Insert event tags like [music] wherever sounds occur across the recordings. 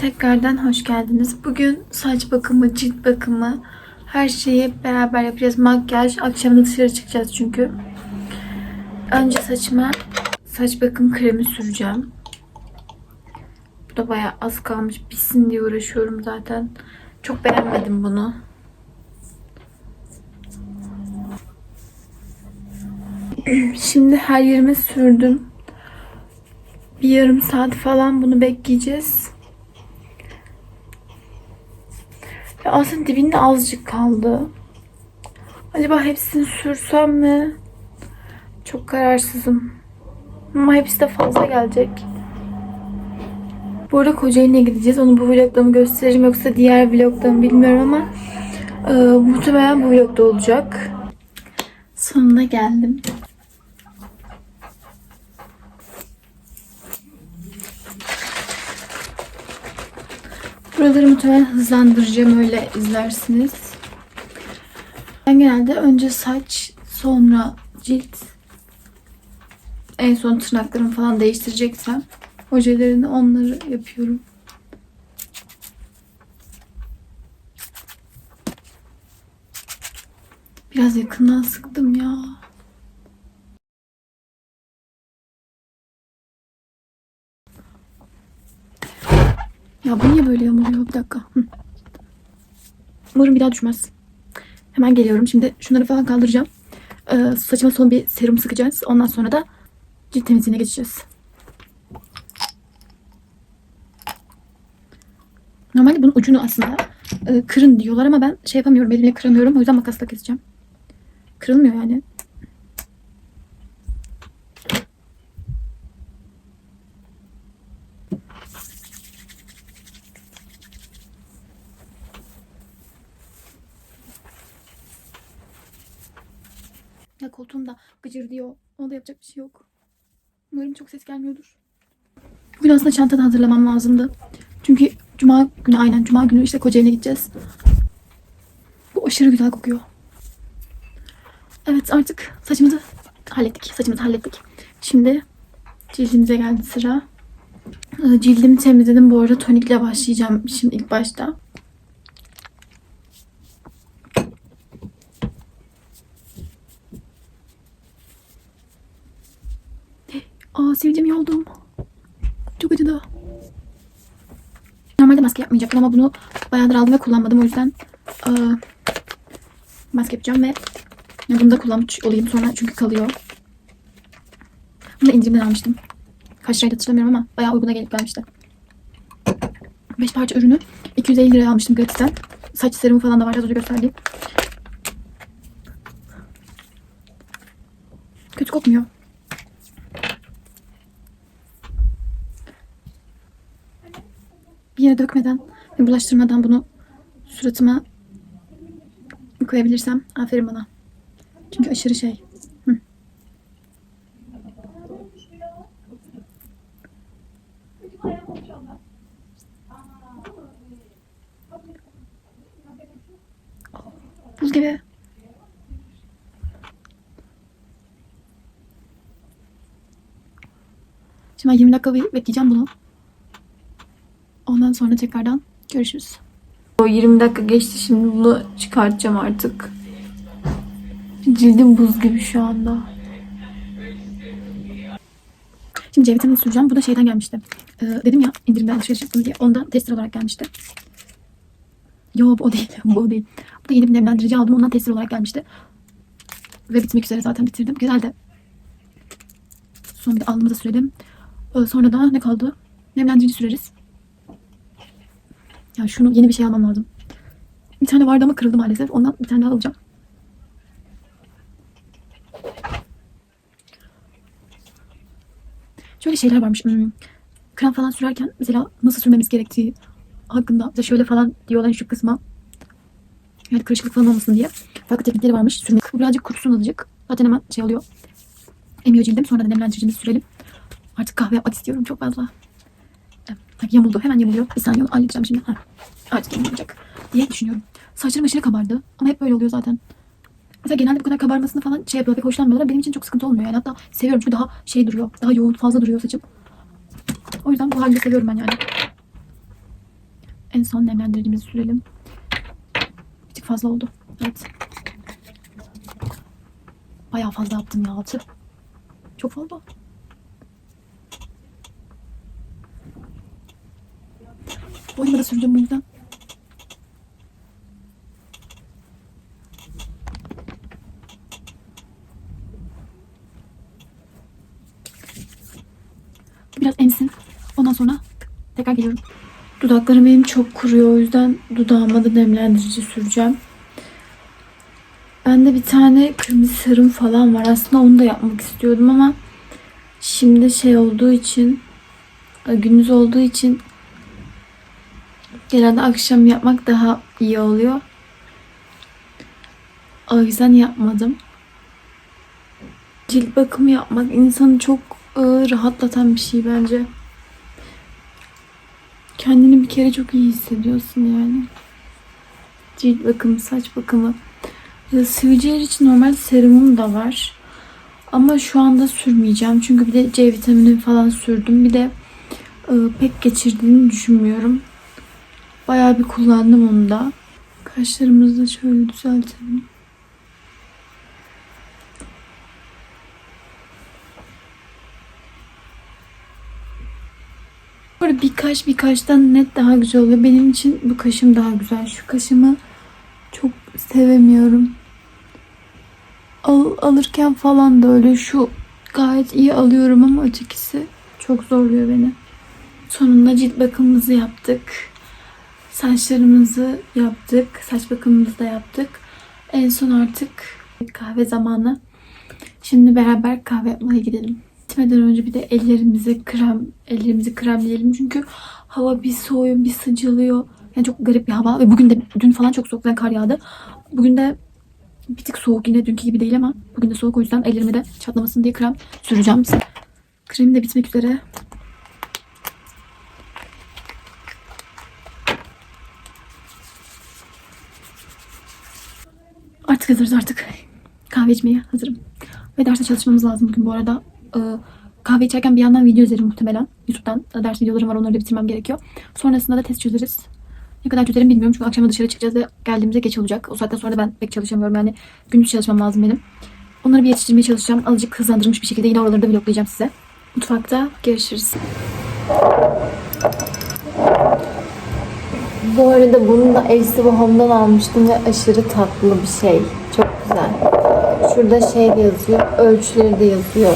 tekrardan hoş geldiniz. Bugün saç bakımı, cilt bakımı, her şeyi beraber yapacağız. Makyaj, akşam da dışarı çıkacağız çünkü. Önce saçıma saç bakım kremi süreceğim. Bu da bayağı az kalmış. Bitsin diye uğraşıyorum zaten. Çok beğenmedim bunu. Şimdi her yerime sürdüm. Bir yarım saat falan bunu bekleyeceğiz. Ya aslında dibinde azıcık kaldı. Acaba hepsini sürsem mi? Çok kararsızım. Ama hepsi de fazla gelecek. Bu arada Kocaeli'ne gideceğiz. Onu bu vlogda mı gösteririm yoksa diğer vlogda mı bilmiyorum ama e, muhtemelen bu vlogda olacak. Sonuna geldim. Buraları muhtemelen hızlandıracağım öyle izlersiniz. Ben genelde önce saç, sonra cilt, en son tırnaklarımı falan değiştireceksem ojelerini onları yapıyorum. Biraz yakından sıktım ya. Ya bu niye böyle yamuluyor? Bir dakika. Umarım bir daha düşmez. Hemen geliyorum. Şimdi şunları falan kaldıracağım. Ee, saçıma son bir serum sıkacağız. Ondan sonra da cilt temizliğine geçeceğiz. Normalde bunun ucunu aslında e, kırın diyorlar ama ben şey yapamıyorum. Elimle kıramıyorum. O yüzden makasla keseceğim. Kırılmıyor yani. Ya koltuğum da gıcır diyor. Ona da yapacak bir şey yok. Umarım çok ses gelmiyordur. Bugün aslında çanta da hazırlamam lazımdı. Çünkü cuma günü aynen cuma günü işte Kocaeli'ne gideceğiz. Bu aşırı güzel kokuyor. Evet artık saçımızı hallettik. Saçımızı hallettik. Şimdi cildimize geldi sıra. Ee, Cildimi temizledim. Bu arada tonikle başlayacağım şimdi ilk başta. Sivilcemi yoldum. Çok acıdı. Normalde maske yapmayacaktım ama bunu bayağıdır aldım ve kullanmadım. O yüzden aa, maske yapacağım ve bunu da kullanmış olayım sonra çünkü kalıyor. Bunu da indirimden almıştım. Kaç liraydı hatırlamıyorum ama bayağı uyguna gelip gelmişti. 5 parça ürünü 250 liraya almıştım gratisten. Saç serumu falan da var az önce gösterdiğim. Kötü kokmuyor. bir yere dökmeden ve bulaştırmadan bunu suratıma koyabilirsem aferin bana. Çünkü aşırı şey. Hı. Buz gibi. Şimdi ben 20 dakika bekleyeceğim bunu. Sonra tekrardan görüşürüz. O 20 dakika geçti. Şimdi bunu çıkartacağım artık. Cildim buz gibi şu anda. Şimdi C vitamini süreceğim. Bu da şeyden gelmişti. Ee, dedim ya indirimden alışveriş yaptım diye. Ondan tester olarak gelmişti. Yo bu o değil. [laughs] bu o değil. Bu da yeni bir nemlendirici aldım. Ondan tester olarak gelmişti. Ve bitmek üzere zaten bitirdim. Güzel de. Son bir de alnımıza sürelim. Ee, sonra da ne kaldı? Nemlendirici süreriz. Ya şunu yeni bir şey almam lazım. Bir tane vardı ama kırıldı maalesef. Ondan bir tane daha alacağım. Şöyle şeyler varmış. Hmm. Krem falan sürerken mesela nasıl sürmemiz gerektiği hakkında mesela şöyle falan diyorlar şu kısma. Yani kırışıklık falan olmasın diye. Farklı teknikleri varmış sürmek. Bu birazcık kurusun azıcık. Zaten hemen şey oluyor. Emiyor cildim. Sonra da nemlendiricimizi sürelim. Artık kahve yapmak istiyorum çok fazla. Bak yamuldu. Hemen yamuluyor. Bir saniye onu halledeceğim şimdi. Heh. Artık yamulayacak diye düşünüyorum. Saçlarım aşırı kabardı. Ama hep böyle oluyor zaten. Mesela genelde bu kadar kabarmasını falan şey yapıyorlar. Pek hoşlanmıyorlar. Benim için çok sıkıntı olmuyor. Yani hatta seviyorum çünkü daha şey duruyor. Daha yoğun fazla duruyor saçım. O yüzden bu halde seviyorum ben yani. En son nemlendiricimizi sürelim. Bir tık fazla oldu. Evet. Bayağı fazla yaptım ya. Tüh. Çok fazla. Boynuma da süreceğim bu yüzden. Biraz emsin. Ondan sonra tekrar geliyorum. Dudaklarım benim çok kuruyor. O yüzden dudağıma da nemlendirici süreceğim. Bende bir tane kırmızı serum falan var. Aslında onu da yapmak istiyordum ama şimdi şey olduğu için gündüz olduğu için genelde akşam yapmak daha iyi oluyor. O yüzden yapmadım. Cilt bakımı yapmak insanı çok e, rahatlatan bir şey bence. Kendini bir kere çok iyi hissediyorsun yani. Cilt bakımı, saç bakımı. Sivilceler için normal serumum da var. Ama şu anda sürmeyeceğim. Çünkü bir de C vitamini falan sürdüm. Bir de e, pek geçirdiğini düşünmüyorum. Bayağı bir kullandım onu da. Kaşlarımızı da şöyle düzeltelim. Böyle birkaç birkaçtan net daha güzel oluyor. Benim için bu kaşım daha güzel. Şu kaşımı çok sevemiyorum. Al, alırken falan da öyle şu gayet iyi alıyorum ama ötekisi çok zorluyor beni. Sonunda cilt bakımımızı yaptık. Saçlarımızı yaptık. Saç bakımımızı da yaptık. En son artık kahve zamanı. Şimdi beraber kahve yapmaya gidelim. Gitmeden önce bir de ellerimizi krem, ellerimizi kremleyelim. Çünkü hava bir soğuyor, bir sıcalıyor. Yani çok garip bir hava. Ve bugün de, dün falan çok soğuk kar yağdı. Bugün de bir tık soğuk yine dünkü gibi değil ama bugün de soğuk o yüzden ellerime de çatlamasın diye krem süreceğim. Kremim de bitmek üzere. Artık hazırız artık. Kahve içmeye hazırım. Ve derste çalışmamız lazım bugün bu arada. Ee, kahve içerken bir yandan video izlerim muhtemelen. YouTube'dan e, ders videolarım var onları da bitirmem gerekiyor. Sonrasında da test çözeriz. Ne kadar çözerim bilmiyorum çünkü akşama dışarı çıkacağız ve geldiğimizde geç olacak. O saatten sonra da ben pek çalışamıyorum yani gündüz çalışmam lazım benim. Onları bir yetiştirmeye çalışacağım. Azıcık hızlandırılmış bir şekilde yine oraları da vloglayacağım size. Mutfakta görüşürüz. Bu arada bunu da Elsi Home'dan almıştım ve aşırı tatlı bir şey. Çok güzel. Şurada şey de yazıyor, ölçüleri de yazıyor.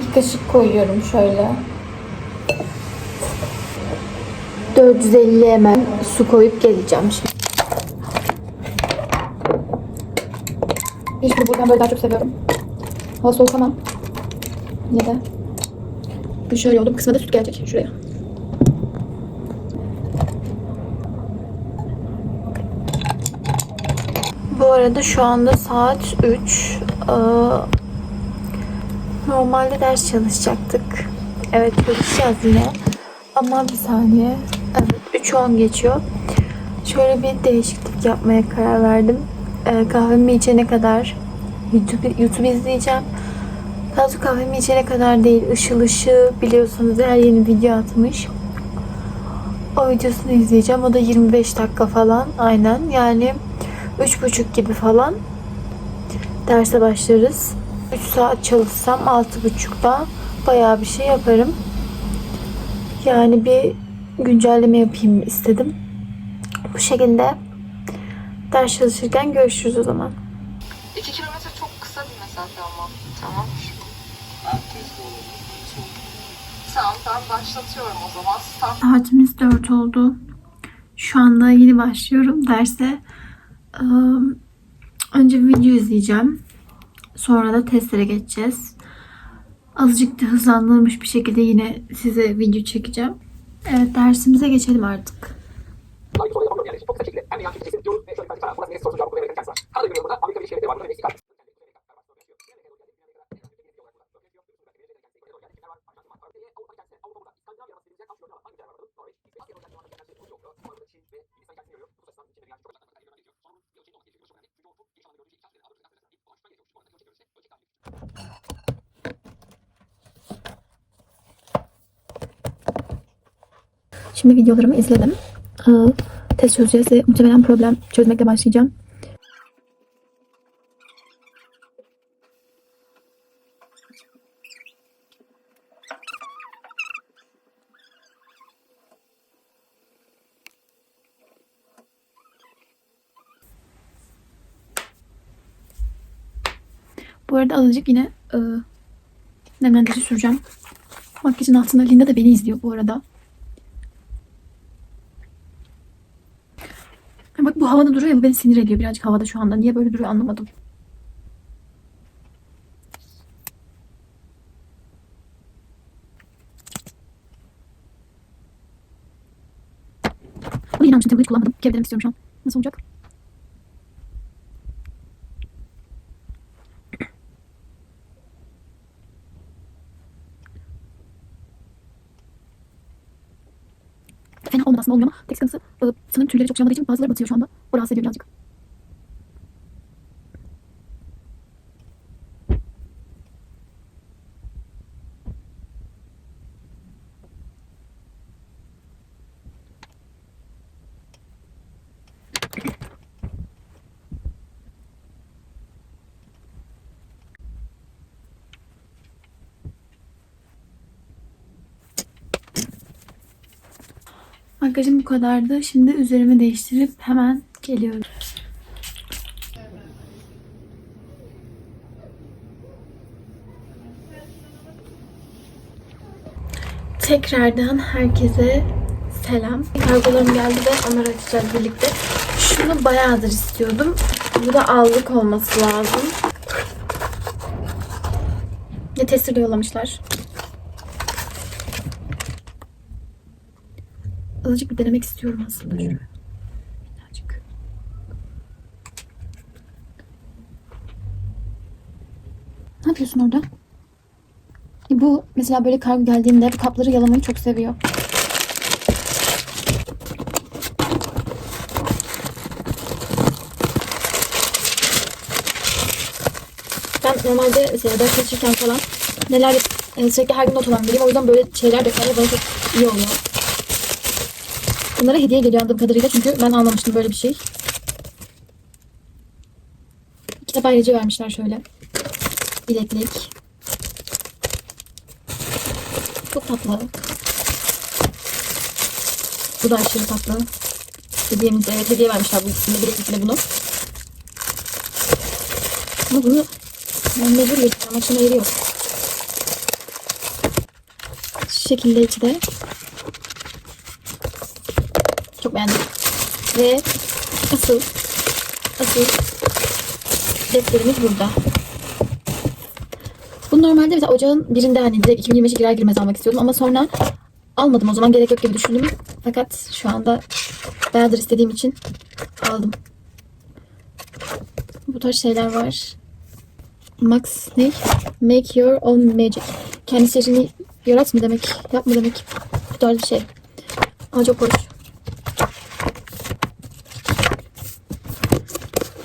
Bir kaşık koyuyorum şöyle. 450 ml su koyup geleceğim şimdi. İşte buradan böyle daha çok seviyorum. Hava soğuk ama yine de bu şöyle oldu. Bu kısma süt gelecek şuraya. Bu arada şu anda saat 3. Ee, normalde ders çalışacaktık. Evet çalışacağız yine. Ama bir saniye. Evet 3.10 geçiyor. Şöyle bir değişiklik yapmaya karar verdim. Ee, kahvemi içene kadar YouTube, YouTube izleyeceğim. Doğrusu kahvemi içene kadar değil. Işıl Işığı biliyorsunuz her yeni video atmış. O videosunu izleyeceğim. O da 25 dakika falan. Aynen. Yani üç buçuk gibi falan derse başlarız. 3 saat çalışsam altı buçukta bayağı bir şey yaparım. Yani bir güncelleme yapayım istedim. Bu şekilde ders çalışırken görüşürüz o zaman. 2 kilometre çok kısa bir mesafe ama. Tamam. Tamam ben başlatıyorum o zaman. Start Saatimiz 4 oldu. Şu anda yeni başlıyorum derse. Ee, Önce bir video izleyeceğim. Sonra da testlere geçeceğiz. Azıcık da hızlandırılmış bir şekilde yine size video çekeceğim. Evet dersimize geçelim artık. çok kısa şekilde hem de yan çekeceğiz diyoruz ve şöyle bir tane burası neresi sorusunu cevaplamaya verirken var. Kanada Güney Yolunda Amerika Birleşik Devletleri var. Meksika. Şimdi videolarımı izledim. Ee, test çözeceğiz muhtemelen problem çözmekle başlayacağım. Bu arada azıcık yine e, nemlendirici süreceğim. Makyajın altında Linda da beni izliyor bu arada. Ha Bak bu havada duruyor bu beni sinir ediyor birazcık havada şu anda. Niye böyle duruyor anlamadım. Bunu yine almıştım. Kullanmadım. Denemek istiyorum şu an. Nasıl olacak? Olmuyor ama tek sıkıntısı e, sanırım tüyleri çok olmadığı için bazıları batıyor şu anda. O rahatsız ediyor birazcık. Makyajım bu kadardı. Şimdi üzerimi değiştirip hemen geliyorum. Tekrardan herkese selam. Kargolarım geldi ve onları açacağız birlikte. Şunu bayağıdır istiyordum. Bu da allık olması lazım. Ne tesirle yollamışlar. Azıcık bir denemek istiyorum aslında. Şöyle. Birazcık. Ne yapıyorsun orada? E Bu mesela böyle kargo geldiğinde bu kapları yalamayı çok seviyor. Ben normalde mesela ders çalışırken falan neler e, sürekli her gün not alan biriyim. O yüzden böyle şeyler detaylar bana çok iyi oluyor. Bunlara hediye geliyor anladığım kadarıyla çünkü ben almamıştım böyle bir şey. Kitap ayrıcı vermişler şöyle. Bileklik. Çok tatlı. Bu da aşırı tatlı. Hediyemiz evet hediye vermişler bu ne bileklikle bunu. Ama bunu ben mecbur getireceğim. Akşama yeri yok. Şu şekilde içi beğendim. Ve asıl asıl defterimiz burada. Bu normalde mesela ocağın birinde hani direkt 2025'e girer girmez almak istiyordum ama sonra almadım o zaman gerek yok gibi düşündüm. Fakat şu anda bayağıdır istediğim için aldım. Bu tarz şeyler var. Max ne? Make your own magic. Kendi sihrini yarat mı demek? Yap mı demek? Bu tarz bir şey. Ama çok hoş.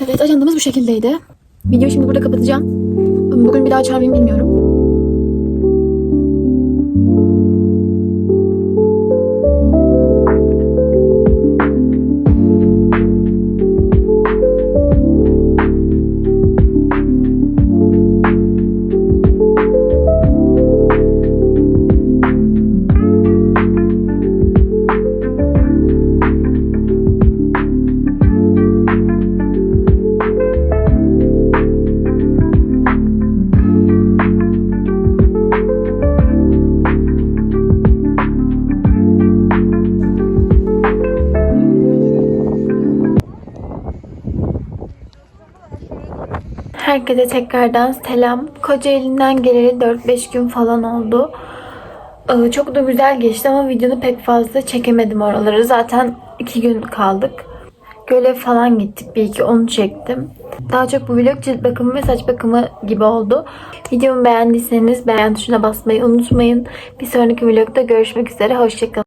Evet ajandamız bu şekildeydi. Videoyu şimdi burada kapatacağım. Bugün bir daha mıyım bilmiyorum. Herkese tekrardan selam. Kocaeli'nden geleli 4-5 gün falan oldu. Ee, Çok da güzel geçti ama videonu pek fazla çekemedim oraları. Zaten 2 gün kaldık. Göle falan gittik bir iki onu çektim. Daha çok bu vlog cilt bakımı ve saç bakımı gibi oldu. Videomu beğendiyseniz beğen tuşuna basmayı unutmayın. Bir sonraki vlogda görüşmek üzere. Hoşçakalın.